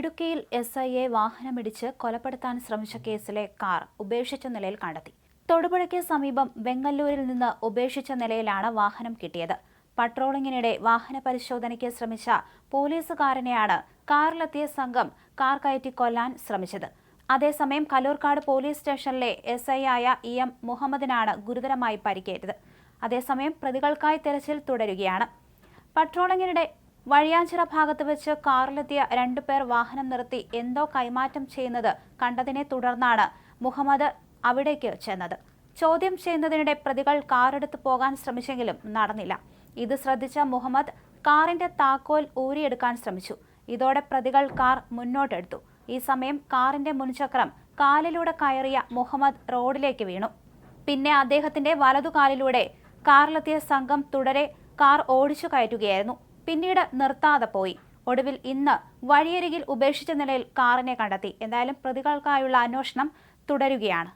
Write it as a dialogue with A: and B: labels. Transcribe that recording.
A: ഇടുക്കിയിൽ S I A വാഹനമിടിച്ച് കൊലപ്പെടുത്താൻ ശ്രമിച്ച കേസിലെ കാർ ഉപേക്ഷിച്ച നിലയിൽ കണ്ടെത്തി. തൊടുപുഴയ്ക്ക് സമീപം വെങ്ങല്ലൂരിൽ നിന്ന് ഉപേക്ഷിച്ച നിലയിലാണ് വാഹനം കിട്ടിയത്. പട്രോളിങ്ങിനിടെ വാഹന പരിശോധനയ്ക്ക് ശ്രമിച്ച പോലീസുകാരനെയാണ് കാറിലെത്തിയ സംഘം കാർ കയറ്റി കൊല്ലാൻ ശ്രമിച്ചത്. അതേസമയം കലൂർക്കാട് പോലീസ് സ്റ്റേഷനിലെ എസ് ഐ ആയ ഇ എം മുഹമ്മദിനാണ് ഗുരുതരമായി പരിക്കേറ്റത്. അതേസമയം പ്രതികൾക്കായി തെരച്ചിൽ തുടരുകയാണ്. പട്രോളിംഗിനിടെ വഴിയാഞ്ചിറ ഭാഗത്ത് വെച്ച് കാറിലെത്തിയ രണ്ടുപേർ വാഹനം നിർത്തി എന്തോ കൈമാറ്റം ചെയ്യുന്നത് കണ്ടതിനെ തുടർന്നാണ് മുഹമ്മദ് അവിടേക്ക് ചെന്നത്. ചോദ്യം ചെയ്യുന്നതിനിടെ പ്രതികൾ കാറെടുത്ത് പോകാൻ ശ്രമിച്ചെങ്കിലും നടന്നില്ല. ഇത് ശ്രദ്ധിച്ച മുഹമ്മദ് കാറിന്റെ താക്കോൽ ഊരിയെടുക്കാൻ ശ്രമിച്ചു. ഇതോടെ പ്രതികൾ കാർ മുന്നോട്ടെടുത്തു. ഈ സമയം കാറിന്റെ മുൻചക്രം കാലിലൂടെ കയറിയ മുഹമ്മദ് റോഡിലേക്ക് വീണു. പിന്നെ അദ്ദേഹത്തിന്റെ വലതുകാലിലൂടെ കാറിലെത്തിയ സംഘം തുടരെ കാർ ഓടിച്ചു കയറ്റുകയായിരുന്നു. പിന്നീട് നിർത്താതെ പോയി. ഒടുവിൽ ഇന്ന് വഴിയരികിൽ ഉപേക്ഷിച്ച നിലയിൽ കാറിനെ കണ്ടെത്തി. എന്തായാലും പ്രതികൾക്കായുള്ള അന്വേഷണം തുടരുകയാണ്.